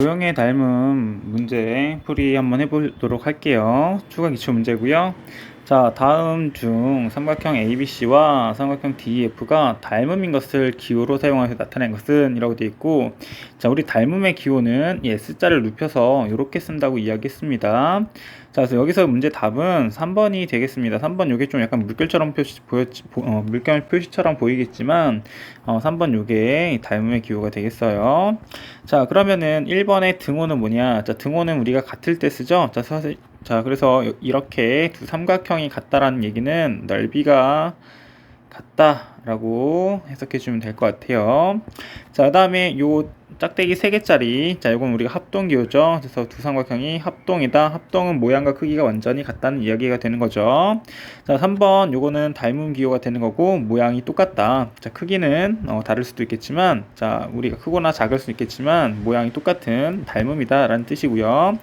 도형에 닮은 문제 풀이 한번 해보도록 할게요. 추가 기출 문제고요. 자, 다음 중 삼각형 ABC와 삼각형 DEF가 닮음인 것을 기호로 사용해서 나타낸 것은 이라고 되어 있고 자, 우리 닮음의 기호는 이 S자를 눕혀서 이렇게 쓴다고 이야기했습니다. 자, 그래서 여기서 문제 답은 3번이 되겠습니다. 3번 요게 좀 약간 물결처럼 표시 보였지, 보- 어, 물결 표시처럼 보이겠지만 어, 3번 요게 이 닮음의 기호가 되겠어요. 자, 그러면은 1번의 등호는 뭐냐? 자, 등호는 우리가 같을 때 쓰죠? 자, 사실, 자, 그래서 이렇게 두 삼각형이 같다라는 얘기는 넓이가 같다라고 해석해 주면 될 것 같아요. 자, 그다음에 요 짝대기 3개짜리 자, 이건 우리가 합동 기호죠. 그래서 두 삼각형이 합동이다. 합동은 모양과 크기가 완전히 같다는 이야기가 되는 거죠. 자, 3번 요거는 닮은 기호가 되는 거고 모양이 똑같다. 자, 크기는 어, 다를 수도 있겠지만 자, 우리가 크거나 작을 수 있겠지만 모양이 똑같은 닮음이다라는 뜻이고요.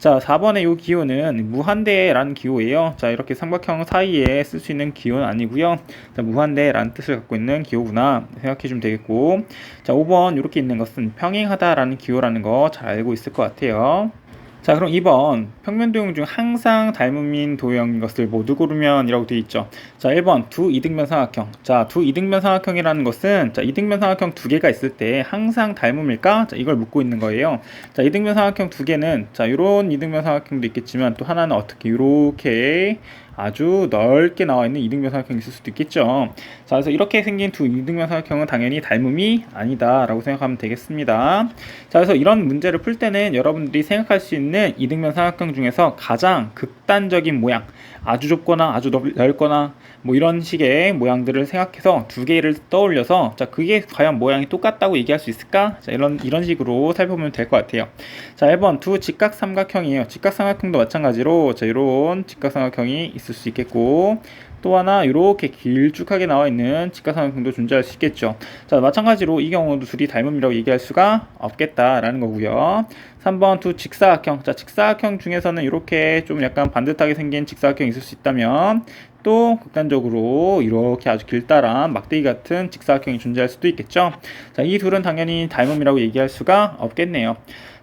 자, 4번의 요 기호는 무한대라는 기호예요. 자, 이렇게 삼각형 사이에 쓸 수 있는 기호는 아니고요. 자, 무한대라는 뜻을 갖고 있는 기호구나 생각해 주면 되겠고. 자, 5번 이렇게 있는 것은 평행하다라는 기호라는 거 잘 알고 있을 것 같아요. 자, 그럼 2번 평면 도형 중 항상 닮음인 도형인 것을 모두 고르면 이라고 되어 있죠. 자, 1번 두 이등변 삼각형. 자, 두 이등변 삼각형이라는 것은 자, 이등변 삼각형 두 개가 있을 때 항상 닮음일까? 자, 이걸 묻고 있는 거예요. 자, 이등변 삼각형 두 개는 자, 이런 이등변 삼각형도 있겠지만 또 하나는 어떻게 이렇게 아주 넓게 나와 있는 이등변 삼각형이 있을 수도 있겠죠. 자, 그래서 이렇게 생긴 두 이등변 삼각형은 당연히 닮음이 아니다라고 생각하면 되겠습니다. 자, 그래서 이런 문제를 풀 때는 여러분들이 생각할 수 있는 이등변 삼각형 중에서 가장 극단적인 모양, 아주 좁거나 아주 넓, 넓거나 뭐 이런 식의 모양들을 생각해서 두 개를 떠올려서 자, 그게 과연 모양이 똑같다고 얘기할 수 있을까? 자, 이런 이런 식으로 살펴보면 될 것 같아요. 자, 1번 두 직각 삼각형이에요. 직각 삼각형도 마찬가지로 자, 이런 직각 삼각형이 있을 수 있겠고 또 하나 이렇게 길쭉하게 나와 있는 직각삼각형도 존재할 수 있겠죠. 자, 마찬가지로 이 경우도 둘이 닮음이라고 얘기할 수가 없겠다라는 거고요. 3번 두 직사각형. 자, 직사각형 중에서는 이렇게 좀 약간 반듯하게 생긴 직사각형이 있을 수 있다면 또 극단적으로 이렇게 아주 길다란 막대기 같은 직사각형이 존재할 수도 있겠죠. 자, 이 둘은 당연히 닮음이라고 얘기할 수가 없겠네요.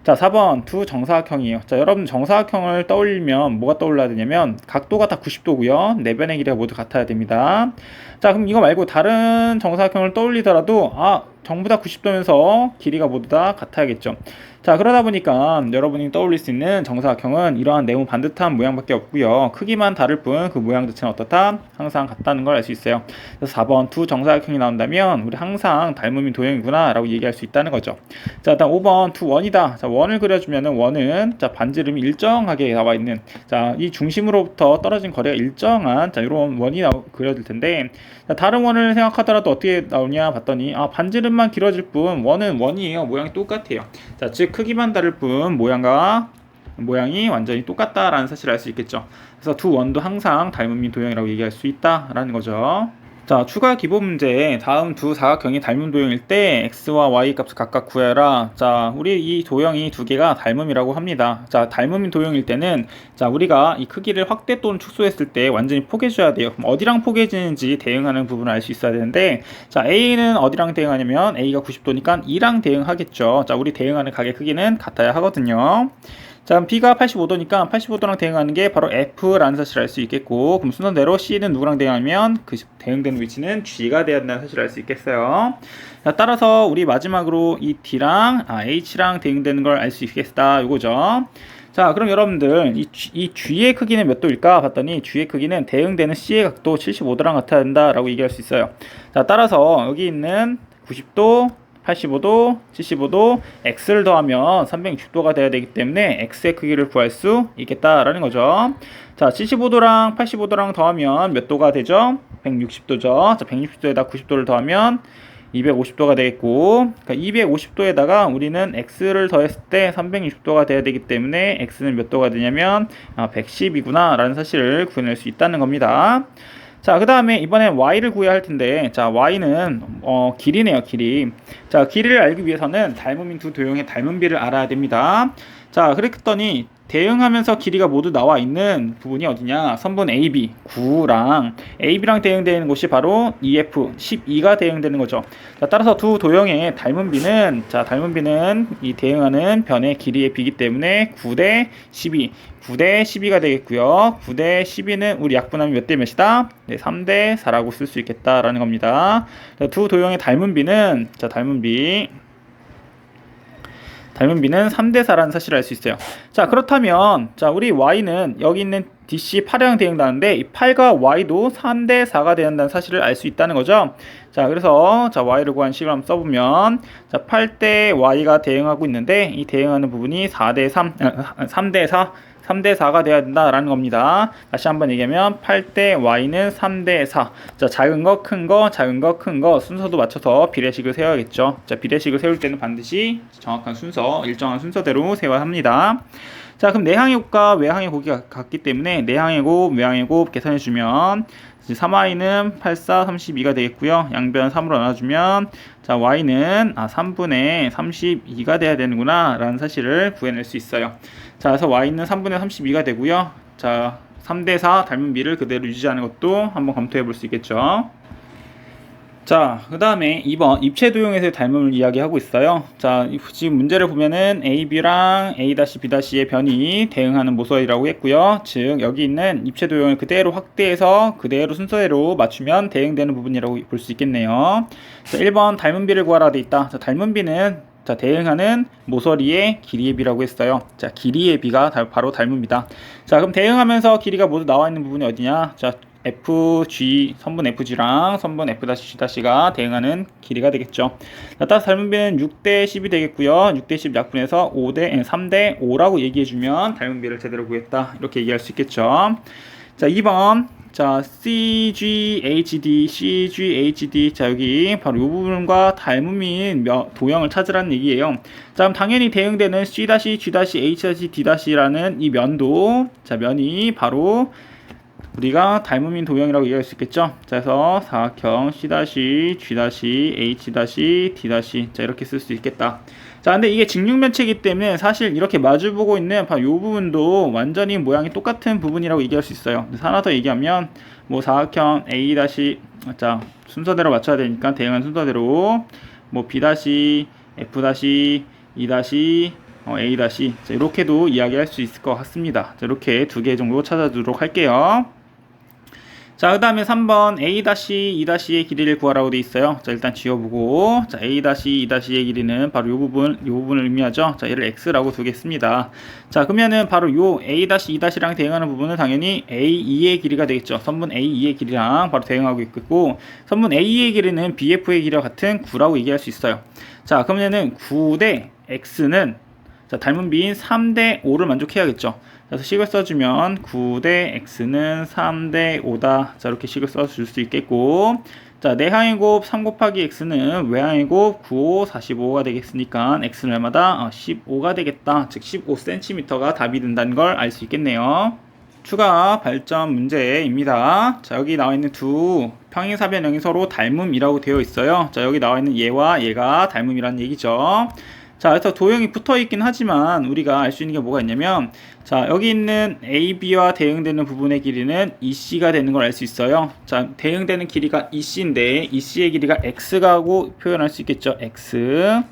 자, 4번 두 정사각형이에요. 자, 여러분 정사각형을 떠올리면 뭐가 떠올라야 되냐면 각도가 다 90도고요. 내변의 길이가 모두 같아야 됩니다. 자, 그럼 이거 말고 다른 정사각형을 떠올리더라도 아, 전부 다 90도면서 길이가 모두 다 같아야겠죠. 자, 그러다 보니까 여러분이 떠올릴 수 있는 정사각형은 이러한 네모 반듯한 모양밖에 없고요. 크기만 다를 뿐 그 모양 자체는 어떻다? 항상 같다는 걸 알 수 있어요. 그래서 4번 두 정사각형이 나온다면 우리 항상 닮음인 도형이구나 라고 얘기할 수 있다는 거죠. 자, 일단 5번 두 원이다. 자, 원을 그려주면은 원은 자, 반지름이 일정하게 나와 있는 자, 이 중심으로부터 떨어진 거리가 일정한 자, 이런 원이 나, 그려질 텐데 자, 다른 원을 생각하더라도 어떻게 나오냐 봤더니 아, 반지름만 길어질 뿐 원은 원이에요. 모양이 똑같아요. 자, 즉 크기만 다를 뿐 모양과 모양이 완전히 똑같다라는 사실을 알 수 있겠죠. 그래서 두 원도 항상 닮음인 도형이라고 얘기할 수 있다라는 거죠. 자, 추가 기본 문제 다음 두 사각형이 닮은 도형일 때 x와 y 값을 각각 구해라. 자, 우리 이 도형이 두 개가 닮음이라고 합니다. 자, 닮음인 도형일 때는 자, 우리가 이 크기를 확대 또는 축소했을 때 완전히 포개줘야 돼요. 그럼 어디랑 포개지는지 대응하는 부분을 알 수 있어야 되는데 자, a는 어디랑 대응하냐면 a가 90도니까 2랑 대응하겠죠. 자, 우리 대응하는 각의 크기는 같아야 하거든요. 자, B가 85도니까 85도랑 대응하는 게 바로 F라는 사실을 알 수 있겠고, 그럼 순서대로 C는 누구랑 대응하면 그 대응되는 위치는 G가 돼야 된다는 사실을 알 수 있겠어요. 자, 따라서 우리 마지막으로 이 D랑 아, H랑 대응되는 걸 알 수 있겠다. 이거죠. 자, 그럼 여러분들 이, G, 이 G의 크기는 몇 도일까 봤더니 G의 크기는 대응되는 C의 각도 75도랑 같아야 된다라고 얘기할 수 있어요. 자, 따라서 여기 있는 90도 85도, 75도, x를 더하면 360도가 돼야 되기 때문에 x의 크기를 구할 수 있겠다라는 거죠. 자, 75도랑 85도랑 더하면 몇 도가 되죠? 160도죠. 자, 160도에다 90도를 더하면 250도가 되겠고, 그러니까 250도에다가 우리는 x를 더했을 때 360도가 돼야 되기 때문에 x는 몇 도가 되냐면 아, 110이구나 라는 사실을 구해낼 수 있다는 겁니다. 자, 그 다음에 이번엔 y를 구해야 할 텐데, 자, y는 어, 길이네요, 길이. 자, 길이를 알기 위해서는 닮음인 두 도형의 닮음비를 알아야 됩니다. 자, 그랬더니 대응하면서 길이가 모두 나와 있는 부분이 어디냐? 선분 AB 9랑 AB랑 대응되는 곳이 바로 EF 12가 대응되는 거죠. 자, 따라서 두 도형의 닮은 비는 자, 닮은 비는 이 대응하는 변의 길이의 비기 때문에 9대 12. 9대 12가 되겠고요. 9대 12는 우리 약분하면 몇 대 몇이다? 네, 3대 4라고 쓸 수 있겠다라는 겁니다. 자, 두 도형의 닮은 비는 자, 닮은 비 닮은 비는 3대 4라는 사실을 알 수 있어요. 자, 그렇다면 자, 우리 y는 여기 있는 DC 8랑 대응하는데 이 8과 y도 3대 4가 되는다는 사실을 알 수 있다는 거죠. 자, 그래서 자, y를 구한 식을 한번 써보면 자, 8대 y가 대응하고 있는데 이 대응하는 부분이 4대 3, 3대 4 3대 4가 돼야 된다라는 겁니다. 다시 한번 얘기하면 8대 y는 3대 4. 자, 작은 거, 큰 거, 작은 거, 큰 거 순서도 맞춰서 비례식을 세워야겠죠. 자, 비례식을 세울 때는 반드시 정확한 순서, 일정한 순서대로 세워야 합니다. 자, 그럼 내항의 곱과 외항의 곱이 같기 때문에 내항의 곱, 외항의 곱 계산해 주면 3y는 8, 4, 32가 되겠고요. 양변 3으로 나눠주면 자 y는 아 3분의 32가 돼야 되는구나 라는 사실을 구해낼 수 있어요. 자 그래서 y는 3분의 32가 되고요. 자 3대 4 닮은 비를 그대로 유지하는 것도 한번 검토해 볼 수 있겠죠. 자, 그 다음에 2번 입체 도형에서의 닮음을 이야기하고 있어요. 자, 지금 문제를 보면은 A, B랑 A-, B-의 변이 대응하는 모서리라고 했고요. 즉, 여기 있는 입체 도형을 그대로 확대해서 그대로 순서대로 맞추면 대응되는 부분이라고 볼 수 있겠네요. 자, 1번 닮은 비를 구하라 돼 있다. 자, 닮은 비는 자, 대응하는 모서리의 길이의 비라고 했어요. 자, 길이의 비가 바로 닮음이다. 자, 그럼 대응하면서 길이가 모두 나와 있는 부분이 어디냐? 자, FG 선분 FG랑 선분 F-G가 대응하는 길이가 되겠죠. 따라서 닮은 비는 6대 10이 되겠고요. 6대 10 약분해서 5대 3대 5라고 얘기해 주면 닮은 비를 제대로 구했다. 이렇게 얘기할 수 있겠죠. 자, 2번 자, CGHD, CGHD. 자, 여기 바로 이 부분과 닮음인 도형을 찾으라는 얘기예요. 자, 그럼 당연히 대응되는 C-H-D-H'라는 이 면도, 자, 면이 바로 우리가 닮음인 도형이라고 이해할 수 있겠죠? 자, 그래서 사각형 C-G-H-D- 자, 이렇게 쓸 수 있겠다. 자, 근데 이게 직육면체이기 때문에 사실 이렇게 마주보고 있는 바로 이 부분도 완전히 모양이 똑같은 부분이라고 얘기할 수 있어요. 하나 더 얘기하면 뭐 사각형 A- 자, 순서대로 맞춰야 되니까 대응한 순서대로 뭐 B- F- E- 어, A- 자, 이렇게도 이야기할 수 있을 것 같습니다. 자, 이렇게 두 개 정도 찾아두도록 할게요. 자, 그 다음에 3번 A-E-의 길이를 구하라고 돼 있어요. 자, 일단 지워보고. 자, A-E-의 길이는 바로 이 부분, 이 부분을 의미하죠. 자, 얘를 X라고 두겠습니다. 자, 그러면은 바로 요 A-E-랑 대응하는 부분은 당연히 A2의 길이가 되겠죠. 선분 A2의 길이랑 바로 대응하고 있고, 선분 A2의 길이는 BF의 길이와 같은 9라고 얘기할 수 있어요. 자, 그러면은 9대 X는 자, 닮은 비인 3대 5를 만족해야겠죠. 그래서 식을 써주면 9대 x는 3대 5다. 자, 이렇게 식을 써줄 수 있겠고. 자, 내항의 곱 3 곱하기 x는 외항의 곱 9, 5, 45가 되겠으니까 x는 얼마다? 15가 어, 되겠다. 즉 15cm가 답이 된다는 걸 알 수 있겠네요. 추가 발전 문제입니다. 자, 여기 나와 있는 두 평행사변형이 서로 닮음이라고 되어 있어요. 자, 여기 나와 있는 얘와 얘가 닮음이라는 얘기죠. 자, 그래서 도형이 붙어 있긴 하지만 우리가 알 수 있는 게 뭐가 있냐면 자, 여기 있는 AB와 대응되는 부분의 길이는 EC가 되는 걸 알 수 있어요. 자, 대응되는 길이가 EC인데 EC의 길이가 X가고 표현할 수 있겠죠. X.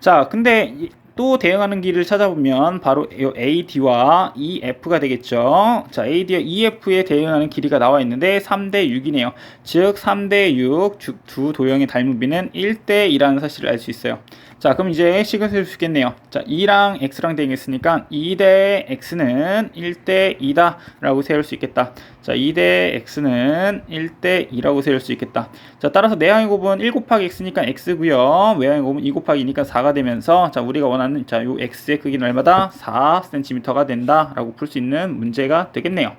자, 근데 또 대응하는 길을 찾아보면 바로 AD와 EF가 되겠죠. 자, AD와 EF에 대응하는 길이가 나와 있는데 3대 6이네요. 즉 3대 6, 두 도형의 닮은 비는 1대 2라는 사실을 알 수 있어요. 자, 그럼 이제 식을 쓸 수 있겠네요. 자, 2랑 x랑 되겠으니까 2대 x는 1대 2다 라고 세울 수 있겠다. 자, 2대 x는 1대 2라고 세울 수 있겠다. 자, 따라서 내항의 곱은 1 곱하기 x니까 x고요. 외항의 곱은 2 곱하기 2니까 4가 되면서 자, 우리가 원하는 자, 요 x의 크기는 얼마다? 4cm가 된다라고 풀 수 있는 문제가 되겠네요.